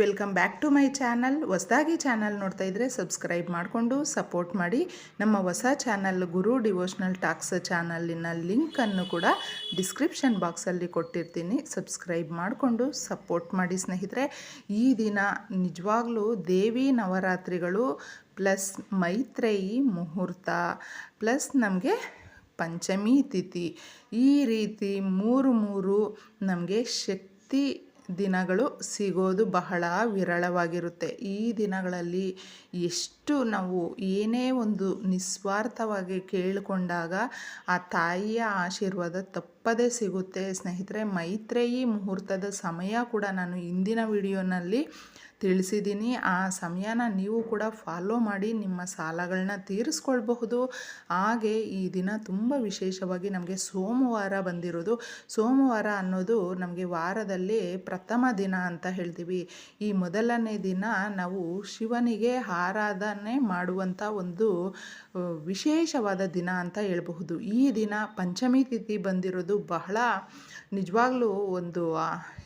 Welcome back to my channel. ಹೊಸದಾಗಿ channel ನೋಡ್ತಾ ಇದ್ದರೆ ಸಬ್ಸ್ಕ್ರೈಬ್ ಮಾಡಿಕೊಂಡು ಸಪೋರ್ಟ್ ಮಾಡಿ. ನಮ್ಮ ಹೊಸ ಚಾನಲ್ ಗುರು ಡಿವೋಷ್ನಲ್ ಟಾಕ್ಸ್ ಚಾನಲಿನ ಲಿಂಕನ್ನು ಕೂಡ ಡಿಸ್ಕ್ರಿಪ್ಷನ್ ಬಾಕ್ಸಲ್ಲಿ ಕೊಟ್ಟಿರ್ತೀನಿ. ಸಬ್ಸ್ಕ್ರೈಬ್ ಮಾಡಿಕೊಂಡು ಸಪೋರ್ಟ್ ಮಾಡಿ ಸ್ನೇಹಿತರೆ. ಈ ದಿನ ನಿಜವಾಗ್ಲೂ ದೇವಿ ನವರಾತ್ರಿಗಳು ಪ್ಲಸ್ ಮೈತ್ರೇಯಿ ಮುಹೂರ್ತ ಪ್ಲಸ್ ನಮಗೆ ಪಂಚಮಿ ತಿಥಿ. ಈ ರೀತಿ ಮೂರು ಮೂರು ನಮಗೆ ಶಕ್ತಿ ದಿನಗಳು ಸಿಗೋದು ಬಹಳ ವಿರಳವಾಗಿರುತ್ತೆ. ಈ ದಿನಗಳಲ್ಲಿ ಎಷ್ಟು ನಾವು ಏನೇ ಒಂದು ನಿಸ್ವಾರ್ಥವಾಗಿ ಕೇಳಿಕೊಂಡಾಗ ಆ ತಾಯಿಯ ಆಶೀರ್ವಾದ ತಪ್ಪದೇ ಸಿಗುತ್ತೆ, ಸ್ನೇಹಿತರೆ. ಮೈತ್ರೇಯಿ ಮುಹೂರ್ತದ ಸಮಯ ಕೂಡ ನಾನು ಇಂದಿನ ವಿಡಿಯೋನಲ್ಲಿ ತಿಳಿಸಿದ್ದೀನಿ. ಆ ಸಮಯನ ನೀವು ಕೂಡ ಫಾಲೋ ಮಾಡಿ, ನಿಮ್ಮ ಸಾಲಗಳನ್ನ ತೀರಿಸ್ಕೊಳ್ಬಹುದು. ಹಾಗೆ ಈ ದಿನ ತುಂಬ ವಿಶೇಷವಾಗಿ ನಮಗೆ ಸೋಮವಾರ ಬಂದಿರೋದು. ಸೋಮವಾರ ಅನ್ನೋದು ನಮಗೆ ವಾರದಲ್ಲಿ ಪ್ರಥಮ ದಿನ ಅಂತ ಹೇಳ್ತೀವಿ. ಈ ಮೊದಲನೇ ದಿನ ನಾವು ಶಿವನಿಗೆ ಆರಾಧನೆ ಮಾಡುವಂಥ ಒಂದು, ವಿಶೇಷವಾದ ದಿನ ಅಂತ ಹೇಳಬಹುದು. ಈ ದಿನ ಪಂಚಮಿ ತಿಥಿ ಬಂದಿರೋದು ಬಹಳ ನಿಜವಾಗ್ಲೂ ಒಂದು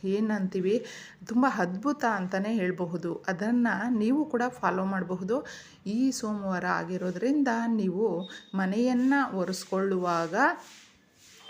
ಏನಂತೀವಿ, ತುಂಬ ಅದ್ಭುತ ಅಂತಲೇ ಹೇಳಬಹುದು. ಅದನ್ನು ನೀವು ಕೂಡ ಫಾಲೋ ಮಾಡಬಹುದು. ಈ ಸೋಮವಾರ ಆಗಿರೋದ್ರಿಂದ ನೀವು ಮನೆಯನ್ನು ಒರೆಸ್ಕೊಳ್ಳುವಾಗ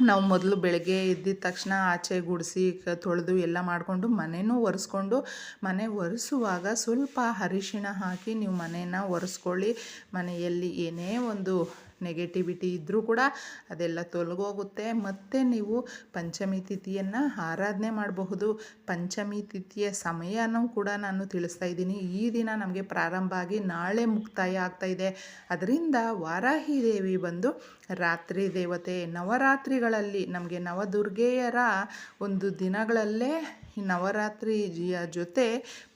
ನಾವು ಮೊದಲು ಬೆಳಗ್ಗೆ ಎದ್ದಿದ ತಕ್ಷಣ ಆಚೆ ಗುಡಿಸಿ ತೊಳೆದು ಎಲ್ಲ ಮಾಡಿಕೊಂಡು ಮನೆಯೂ ಒರೆಸ್ಕೊಂಡು, ಮನೆ ಒರೆಸುವಾಗ ಸ್ವಲ್ಪ ಅರಿಶಿಣ ಹಾಕಿ ನೀವು ಮನೆಯನ್ನು ಒರೆಸ್ಕೊಳ್ಳಿ. ಮನೆಯಲ್ಲಿ ಏನೇ ಒಂದು ನೆಗೆಟಿವಿಟಿ ಇದ್ದರೂ ಕೂಡ ಅದೆಲ್ಲ ತೊಲಗೋಗುತ್ತೆ. ಮತ್ತು ನೀವು ಪಂಚಮಿ ತಿಥಿಯನ್ನು ಆರಾಧನೆ ಮಾಡಬಹುದು. ಪಂಚಮಿ ತಿಥಿಯ ಸಮಯನೂ ಕೂಡ ನಾನು ತಿಳಿಸ್ತಾ ಇದ್ದೀನಿ. ಈ ದಿನ ನಮಗೆ ಪ್ರಾರಂಭ ಆಗಿ ನಾಳೆ ಮುಕ್ತಾಯ ಆಗ್ತಾ ಇದೆ. ಅದರಿಂದ ವಾರಾಹಿ ದೇವಿ ಬಂದು ರಾತ್ರಿ ದೇವತೆ ನವರಾತ್ರಿಗಳಲ್ಲಿ ನಮಗೆ ನವದುರ್ಗೆಯರ ಒಂದು ದಿನಗಳಲ್ಲೇ ನವರಾತ್ರಿಯ ಜೊತೆ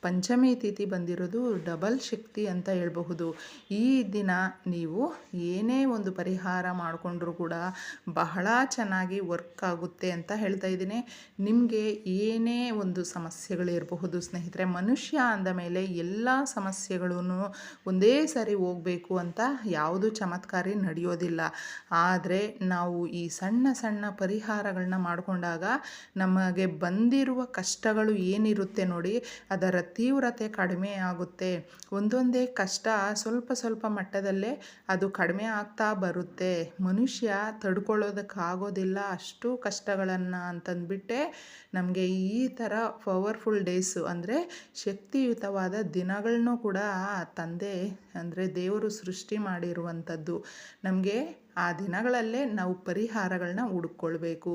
ಪಂಚಮಿ ತಿಥಿ ಬಂದಿರೋದು ಡಬಲ್ ಶಕ್ತಿ ಅಂತ ಹೇಳಬಹುದು. ಈ ದಿನ ನೀವು ಏನೇ ಒಂದು ಪರಿಹಾರ ಮಾಡಿಕೊಂಡ್ರೂ ಕೂಡ ಬಹಳ ಚೆನ್ನಾಗಿ ವರ್ಕ್ ಆಗುತ್ತೆ ಅಂತ ಹೇಳ್ತಾ ಇದ್ದೀನಿ. ನಿಮಗೆ ಏನೇ ಒಂದು ಸಮಸ್ಯೆಗಳಿರಬಹುದು ಸ್ನೇಹಿತರೆ, ಮನುಷ್ಯ ಅಂದ ಮೇಲೆ ಎಲ್ಲ ಸಮಸ್ಯೆಗಳೂ ಒಂದೇ ಸಾರಿ ಹೋಗಬೇಕು ಅಂತ ಯಾವುದು ಚಮತ್ಕಾರಿ ನಡೆಯೋದಿಲ್ಲ. ಆದರೆ ನಾವು ಈ ಸಣ್ಣ ಸಣ್ಣ ಪರಿಹಾರಗಳನ್ನ ಮಾಡಿಕೊಂಡಾಗ ನಮಗೆ ಬಂದಿರುವ ಕಷ್ಟಗಳು ಏನಿರುತ್ತೆ ನೋಡಿ, ಅದರ ತೀವ್ರತೆ ಕಡಿಮೆ ಆಗುತ್ತೆ. ಒಂದೊಂದೇ ಕಷ್ಟ ಸ್ವಲ್ಪ ಸ್ವಲ್ಪ ಮಟ್ಟದಲ್ಲೇ ಅದು ಕಡಿಮೆ ಆಗ್ತಾ ಬರುತ್ತೆ. ಮನುಷ್ಯ ತಡ್ಕೊಳ್ಳೋದಕ್ಕಾಗೋದಿಲ್ಲ ಅಷ್ಟು ಕಷ್ಟಗಳನ್ನು ಅಂತಂದ್ಬಿಟ್ಟೆ ನಮಗೆ ಈ ಥರ ಪವರ್ಫುಲ್ ಡೇಸು ಅಂದರೆ ಶಕ್ತಿಯುತವಾದ ದಿನಗಳನ್ನೂ ಕೂಡ ತಂದೆ ಅಂದರೆ ದೇವರು ಸೃಷ್ಟಿ ಮಾಡಿರುವಂಥದ್ದು. ನಮಗೆ ಆ ದಿನಗಳಲ್ಲೇ ನಾವು ಪರಿಹಾರಗಳನ್ನ ಹುಡುಕೊಳ್ಬೇಕು.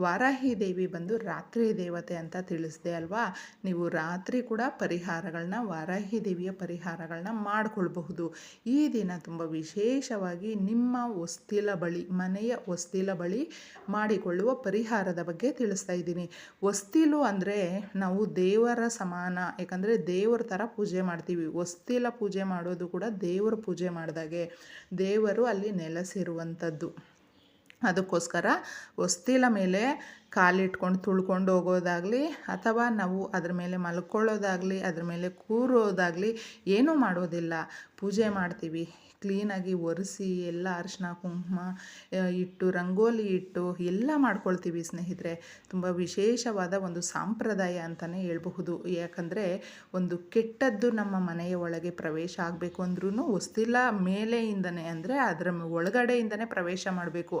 ವಾರಾಹಿ ದೇವಿ ಬಂದು ರಾತ್ರಿ ದೇವತೆ ಅಂತ ತಿಳಿಸ್ದೆ ಅಲ್ವಾ? ನೀವು ರಾತ್ರಿ ಕೂಡ ಪರಿಹಾರಗಳನ್ನ ವಾರಾಹಿ ದೇವಿಯ ಪರಿಹಾರಗಳನ್ನ ಮಾಡಿಕೊಳ್ಬಹುದು. ಈ ದಿನ ತುಂಬ ವಿಶೇಷವಾಗಿ ನಿಮ್ಮ ಹೊಸ್ತಿಲ ಬಳಿ, ಮನೆಯ ಹೊಸ್ತಿಲ ಬಳಿ ಮಾಡಿಕೊಳ್ಳುವ ಪರಿಹಾರದ ಬಗ್ಗೆ ತಿಳಿಸ್ತಾ ಇದ್ದೀನಿ. ಹೊಸ್ತಿಲು ಅಂದರೆ ನಾವು ದೇವರ ಸಮಾನ, ಯಾಕಂದರೆ ದೇವರ ಥರ ಪೂಜೆ ಮಾಡ್ತೀವಿ. ಹೊಸ್ತಿಲ ಪೂಜೆ ಮಾಡೋದು ಕೂಡ ದೇವರ ಪೂಜೆ ಮಾಡಿದಾಗೆ. ದೇವರು ಅಲ್ಲಿ ನೆಲೆಸಿರುವಂಥದ್ದು ಅದಕ್ಕೋಸ್ಕರ ಹೊಸ್ತಿಲ ಮೇಲೆ ಕಾಲಿಟ್ಕೊಂಡು ತುಳ್ಕೊಂಡು ಹೋಗೋದಾಗಲಿ ಅಥವಾ ನಾವು ಅದ್ರ ಮೇಲೆ ಮಲ್ಕೊಳ್ಳೋದಾಗಲಿ, ಅದ್ರ ಮೇಲೆ ಕೂರೋದಾಗಲಿ ಏನೂ ಮಾಡೋದಿಲ್ಲ. ಪೂಜೆ ಮಾಡ್ತೀವಿ. ಕ್ಲೀನಾಗಿ ಒರೆಸಿ ಎಲ್ಲ ಅರಿಶಿನ ಕುಂಕುಮ ಇಟ್ಟು, ರಂಗೋಲಿ ಇಟ್ಟು ಎಲ್ಲ ಮಾಡ್ಕೊಳ್ತೀವಿ ಸ್ನೇಹಿತರೆ. ತುಂಬ ವಿಶೇಷವಾದ ಒಂದು ಸಂಪ್ರದಾಯ ಅಂತಲೇ ಹೇಳಬಹುದು. ಯಾಕಂದರೆ ಒಂದು ಕೆಟ್ಟದ್ದು ನಮ್ಮ ಮನೆಯ ಒಳಗೆ ಪ್ರವೇಶ ಆಗಬೇಕು ಅಂದ್ರೂ ಹೊಸ್ತಿಲ್ಲ ಮೇಲೆಯಿಂದನೇ ಅಂದರೆ ಅದರ ಒಳಗಡೆಯಿಂದನೇ ಪ್ರವೇಶ ಮಾಡಬೇಕು.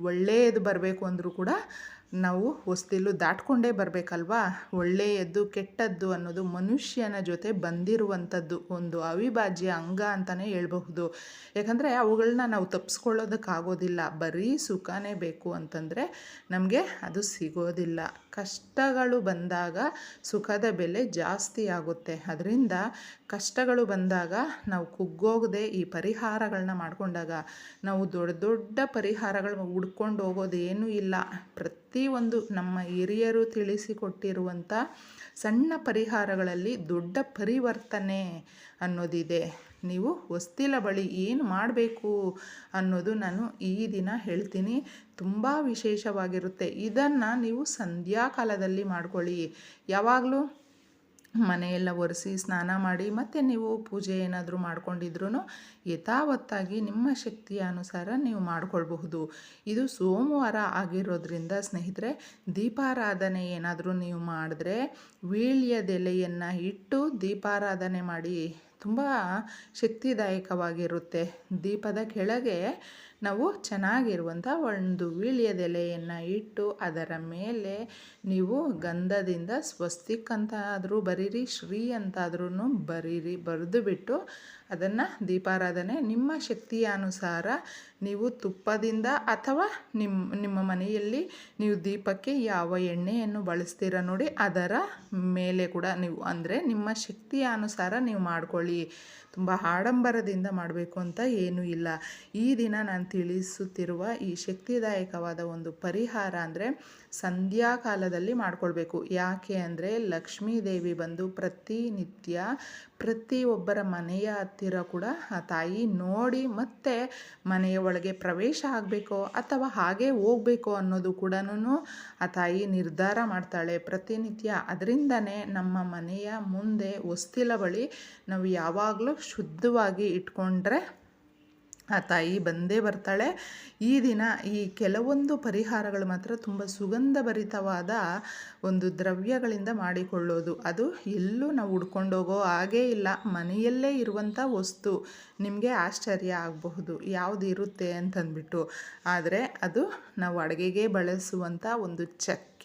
ಒಳ್ಳೆಯದು ಬರಬೇಕು ಅಂದರೂ ಕೂಡ ನಾವು ಹೊಸ್ತಿಲು ದಾಟ್ಕೊಂಡೇ ಬರಬೇಕಲ್ವಾ? ಒಳ್ಳೆಯದ್ದು ಕೆಟ್ಟದ್ದು ಅನ್ನೋದು ಮನುಷ್ಯನ ಜೊತೆ ಬಂದಿರುವಂಥದ್ದು ಒಂದು ಅವಿಭಾಜ್ಯ ಅಂಗ ಅಂತಲೇ ಹೇಳಬಹುದು. ಯಾಕಂದರೆ ಅವುಗಳನ್ನ ನಾವು ತಪ್ಪಿಸ್ಕೊಳ್ಳೋದಕ್ಕಾಗೋದಿಲ್ಲ ಬರೀ ಸುಖನೇ ಬೇಕು ಅಂತಂದರೆ ನಮಗೆ ಅದು ಸಿಗೋದಿಲ್ಲ. ಕಷ್ಟಗಳು ಬಂದಾಗ ಸುಖದ ಬೆಲೆ ಜಾಸ್ತಿ ಆಗುತ್ತೆ. ಅದರಿಂದ ಕಷ್ಟಗಳು ಬಂದಾಗ ನಾವು ಕುಗ್ಗೋಗದೆ ಈ ಪರಿಹಾರಗಳನ್ನ ಮಾಡಿಕೊಂಡಾಗ ನಾವು ದೊಡ್ಡ ದೊಡ್ಡ ಪರಿಹಾರಗಳು ಹುಡ್ಕೊಂಡು ಹೋಗೋದೇನೂ ಇಲ್ಲ. ಪ್ರತಿಯೊಂದು ನಮ್ಮ ಹಿರಿಯರು ತಿಳಿಸಿಕೊಟ್ಟಿರುವಂಥ ಸಣ್ಣ ಪರಿಹಾರಗಳಲ್ಲಿ ದೊಡ್ಡ ಪರಿವರ್ತನೆ ಅನ್ನೋದಿದೆ. ನೀವು ಹೊಸ್ತಿಲ ಬಳಿ ಏನು ಮಾಡಬೇಕು ಅನ್ನೋದು ನಾನು ಈ ದಿನ ಹೇಳ್ತೀನಿ. ತುಂಬ ವಿಶೇಷವಾಗಿರುತ್ತೆ. ಇದನ್ನು ನೀವು ಸಂಧ್ಯಾಕಾಲದಲ್ಲಿ ಮಾಡ್ಕೊಳ್ಳಿ. ಯಾವಾಗಲೂ ಮನೆಯೆಲ್ಲ ಒರೆಸಿ ಸ್ನಾನ ಮಾಡಿ ಮತ್ತು ನೀವು ಪೂಜೆ ಏನಾದರೂ ಮಾಡ್ಕೊಂಡಿದ್ರೂ ಯಥಾವತ್ತಾಗಿ ನಿಮ್ಮ ಶಕ್ತಿಯ ಅನುಸಾರ ನೀವು ಮಾಡಿಕೊಳ್ಬಹುದು. ಇದು ಸೋಮವಾರ ಆಗಿರೋದ್ರಿಂದ ಸ್ನೇಹಿತರೆ, ದೀಪಾರಾಧನೆ ಏನಾದರೂ ನೀವು ಮಾಡಿದ್ರೆ ವೀಳ್ಯದೆಲೆಯನ್ನು ಇಟ್ಟು ದೀಪಾರಾಧನೆ ಮಾಡಿ ತುಂಬ ಶಕ್ತಿದಾಯಕವಾಗಿರುತ್ತೆ. ದೀಪದ ಕೆಳಗೆ ನಾವು ಚೆನ್ನಾಗಿರುವಂಥ ಒಂದು ವೀಳ್ಯದೆಲೆಯನ್ನು ಇಟ್ಟು ಅದರ ಮೇಲೆ ನೀವು ಗಂಧದಿಂದ ಸ್ವಸ್ತಿಕ್ ಅಂತ ಆದರೂ ಬರೀರಿ ಶ್ರೀ ಅಂತಾದ್ರೂ ಬರೀರಿ ಬರೆದು ಬಿಟ್ಟು ಅದನ್ನು ದೀಪಾರಾಧನೆ ನಿಮ್ಮ ಶಕ್ತಿಯ ಅನುಸಾರ ನೀವು ತುಪ್ಪದಿಂದ ಅಥವಾ ನಿಮ್ಮ ನಿಮ್ಮ ಮನೆಯಲ್ಲಿ ನೀವು ದೀಪಕ್ಕೆ ಯಾವ ಎಣ್ಣೆಯನ್ನು ಬಳಸ್ತೀರ ನೋಡಿ ಅದರ ಮೇಲೆ ಕೂಡ ನೀವು, ಅಂದರೆ ನಿಮ್ಮ ಶಕ್ತಿಯ ಅನುಸಾರ ನೀವು ಮಾಡ್ಕೊಳ್ಳಿ. ತುಂಬ ಆಡಂಬರದಿಂದ ಮಾಡಬೇಕು ಅಂತ ಏನೂ ಇಲ್ಲ. ಈ ದಿನ ನಾನು ತಿಳಿಸುತ್ತಿರುವ ಈ ಶಕ್ತಿದಾಯಕವಾದ ಒಂದು ಪರಿಹಾರ ಅಂದರೆ ಸಂಧ್ಯಾ ಕಾಲದಲ್ಲಿ ಮಾಡ್ಕೊಳ್ಬೇಕು. ಯಾಕೆ ಅಂದರೆ ಲಕ್ಷ್ಮೀ ದೇವಿ ಬಂದು ಪ್ರತಿನಿತ್ಯ ಪ್ರತಿಯೊಬ್ಬರ ಮನೆಯ ಹತ್ತಿರ ಕೂಡ ಆ ತಾಯಿ ನೋಡಿ ಮತ್ತೆ ಮನೆಯ ಒಳಗೆ ಪ್ರವೇಶ ಆಗಬೇಕೋ ಅಥವಾ ಹಾಗೆ ಹೋಗಬೇಕೋ ಅನ್ನೋದು ಕೂಡ ಆ ತಾಯಿ ನಿರ್ಧಾರ ಮಾಡ್ತಾಳೆ. ಪ್ರತಿನಿತ್ಯ ಅದರಿಂದನೇ ನಮ್ಮ ಮನೆಯ ಮುಂದೆ ಹೊಸ್ತಿಲ ಬಳಿ ನಾವು ಯಾವಾಗಲೂ ಶುದ್ಧವಾಗಿ ಇಟ್ಕೊಂಡ್ರೆ ಆ ತಾಯಿ ಬಂದೇ ಬರ್ತಾಳೆ. ಈ ದಿನ ಈ ಕೆಲವೊಂದು ಪರಿಹಾರಗಳು ಮಾತ್ರ ತುಂಬ ಸುಗಂಧಭರಿತವಾದ ಒಂದು ದ್ರವ್ಯಗಳಿಂದ ಮಾಡಿಕೊಳ್ಳೋದು. ಅದು ಎಲ್ಲೂ ನಾವು ಉಡ್ಕೊಂಡೋಗೋ ಹಾಗೇ ಇಲ್ಲ. ಮನೆಯಲ್ಲೇ ಇರುವಂಥ ವಸ್ತು ನಿಮಗೆ ಆಶ್ಚರ್ಯ ಆಗಬಹುದು. ಯಾವುದು ಇರುತ್ತೆ ಅಂತಂದ್ಬಿಟ್ಟು. ಆದರೆ ಅದು ನಾವು ಅಡುಗೆಗೆ ಬಳಸುವಂಥ ಒಂದು ಚಕ್ಕೆ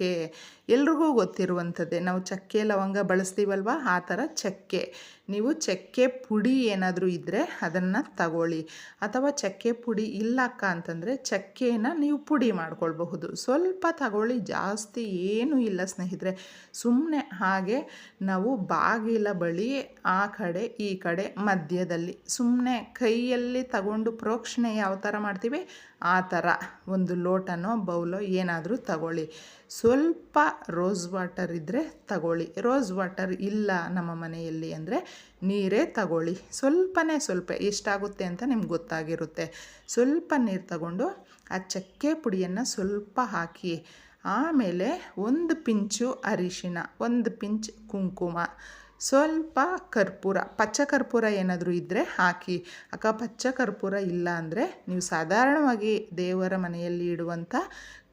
ಎಲ್ರಿಗೂ ಗೊತ್ತಿರುವಂಥದ್ದೇ, ನಾವು ಚಕ್ಕೆ, ಲವಂಗ ಬಳಸ್ತೀವಲ್ವ? ಆ ಥರ ಚಕ್ಕೆ. ನೀವು ಚಕ್ಕೆ ಪುಡಿ ಏನಾದರೂ ಇದ್ದರೆ ಅದನ್ನು ತಗೊಳ್ಳಿ. ಅಥವಾ ಚಕ್ಕೆ ಪುಡಿ ಇಲ್ಲಕ್ಕ ಅಂತಂದರೆ ಚಕ್ಕೆನ ನೀವು ಪುಡಿ ಮಾಡ್ಕೊಳ್ಬಹುದು. ಸ್ವಲ್ಪ ತಗೊಳ್ಳಿ, ಜಾಸ್ತಿ ಏನೂ ಇಲ್ಲ ಸ್ನೇಹಿತರೆ. ಸುಮ್ಮನೆ ಹಾಗೆ ನಾವು ಬಾಗಿಲ ಬಳಿ, ಆ ಕಡೆ, ಈ ಕಡೆ ಮಧ್ಯದಲ್ಲಿ ಸುಮ್ಮನೆ ಕೈಯಲ್ಲಿ ತಗೊಂಡು ಪ್ರೋಕ್ಷಣೆ ಯಾವ ಥರ ಮಾಡ್ತೀವಿ? ಆ ಥರ ಒಂದು ಲೋಟನೋ ಬೌಲೋ ಏನಾದರೂ ತಗೊಳ್ಳಿ. ಸ್ವಲ್ಪ ರೋಸ್ ವಾಟರ್ ಇದ್ದರೆ ತಗೊಳ್ಳಿ. ರೋಸ್ ವಾಟರ್ ಇಲ್ಲ ನಮ್ಮ ಮನೆಯಲ್ಲಿ ಅಂದರೆ ನೀರೇ ತಗೊಳ್ಳಿ. ಸ್ವಲ್ಪನೇ ಸ್ವಲ್ಪ ಎಷ್ಟಾಗುತ್ತೆ ಅಂತ ನಿಮ್ಗೆ ಗೊತ್ತಾಗಿರುತ್ತೆ. ಸ್ವಲ್ಪ ನೀರು ತಗೊಂಡು ಆ ಚಕ್ಕೆ ಪುಡಿಯನ್ನು ಸ್ವಲ್ಪ ಹಾಕಿ, ಆಮೇಲೆ ಒಂದು ಪಿಂಚು ಅರಿಶಿನ ಒಂದು ಪಿಂಚ್ ಕುಂಕುಮ ಸ್ವಲ್ಪ ಕರ್ಪೂರ, ಪಚ್ಚ ಕರ್ಪೂರ ಏನಾದರೂ ಇದ್ದರೆ ಹಾಕಿ. ಅಕ್ಕ, ಪಚ್ಚ ಕರ್ಪೂರ ಇಲ್ಲ ಅಂದರೆ ನೀವು ಸಾಧಾರಣವಾಗಿ ದೇವರ ಮನೆಯಲ್ಲಿ ಇಡುವಂಥ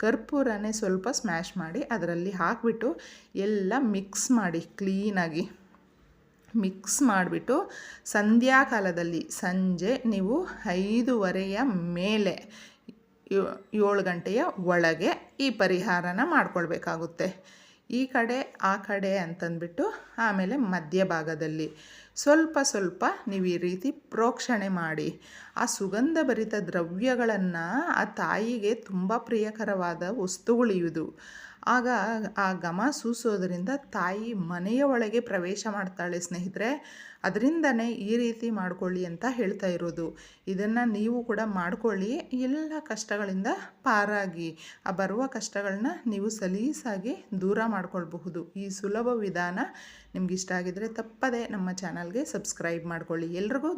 ಕರ್ಪೂರನೇ ಸ್ವಲ್ಪ ಸ್ಮ್ಯಾಶ್ ಮಾಡಿ ಅದರಲ್ಲಿ ಹಾಕಿಬಿಟ್ಟು ಎಲ್ಲ ಮಿಕ್ಸ್ ಮಾಡಿ ಕ್ಲೀನಾಗಿ ಮಿಕ್ಸ್ ಮಾಡಿಬಿಟ್ಟು ಸಂಧ್ಯಾಕಾಲದಲ್ಲಿ ಸಂಜೆ ನೀವು ಐದೂವರೆಯ ಮೇಲೆ ಏಳು ಗಂಟೆಯ ಒಳಗೆ ಈ ಪರಿಹಾರನ ಮಾಡ್ಕೊಳ್ಬೇಕಾಗುತ್ತೆ. ಈ ಕಡೆ, ಆ ಕಡೆ ಅಂತಂದ್ಬಿಟ್ಟು ಆಮೇಲೆ ಮಧ್ಯಭಾಗದಲ್ಲಿ ಸ್ವಲ್ಪ ಸ್ವಲ್ಪ ನೀವು ಈ ರೀತಿ ಪ್ರೋಕ್ಷಣೆ ಮಾಡಿ. ಆ ಸುಗಂಧಭರಿತ ದ್ರವ್ಯಗಳನ್ನು ಆ ತಾಯಿಗೆ ತುಂಬ ಪ್ರಿಯಕರವಾದ ವಸ್ತುಗಳು ಆಗ ಆ ಘಮ ಸೂಸೋದರಿಂದ ತಾಯಿ ಮನೆಯ ಒಳಗೆ ಪ್ರವೇಶ ಮಾಡ್ತಾಳೆ ಸ್ನೇಹಿತರೆ. ಅದರಿಂದನೇ ಈ ರೀತಿ ಮಾಡ್ಕೊಳ್ಳಿ ಅಂತ ಹೇಳ್ತಾ ಇರೋದು. ಇದನ್ನು ನೀವು ಕೂಡ ಮಾಡಿಕೊಳ್ಳಿ. ಎಲ್ಲ ಕಷ್ಟಗಳಿಂದ ಪಾರಾಗಿ. ಆ ಬರುವ ಕಷ್ಟಗಳನ್ನ ನೀವು ಸಲೀಸಾಗಿ ದೂರ ಮಾಡಿಕೊಳ್ಬಹುದು. ಈ ಸುಲಭ ವಿಧಾನ ನಿಮ್ಗೆ ಇಷ್ಟ ಆಗಿದರೆ ತಪ್ಪದೆ ನಮ್ಮ ಚಾನಲ್ಗೆ ಸಬ್ಸ್ಕ್ರೈಬ್ ಮಾಡಿಕೊಳ್ಳಿ. ಎಲ್ರಿಗೂ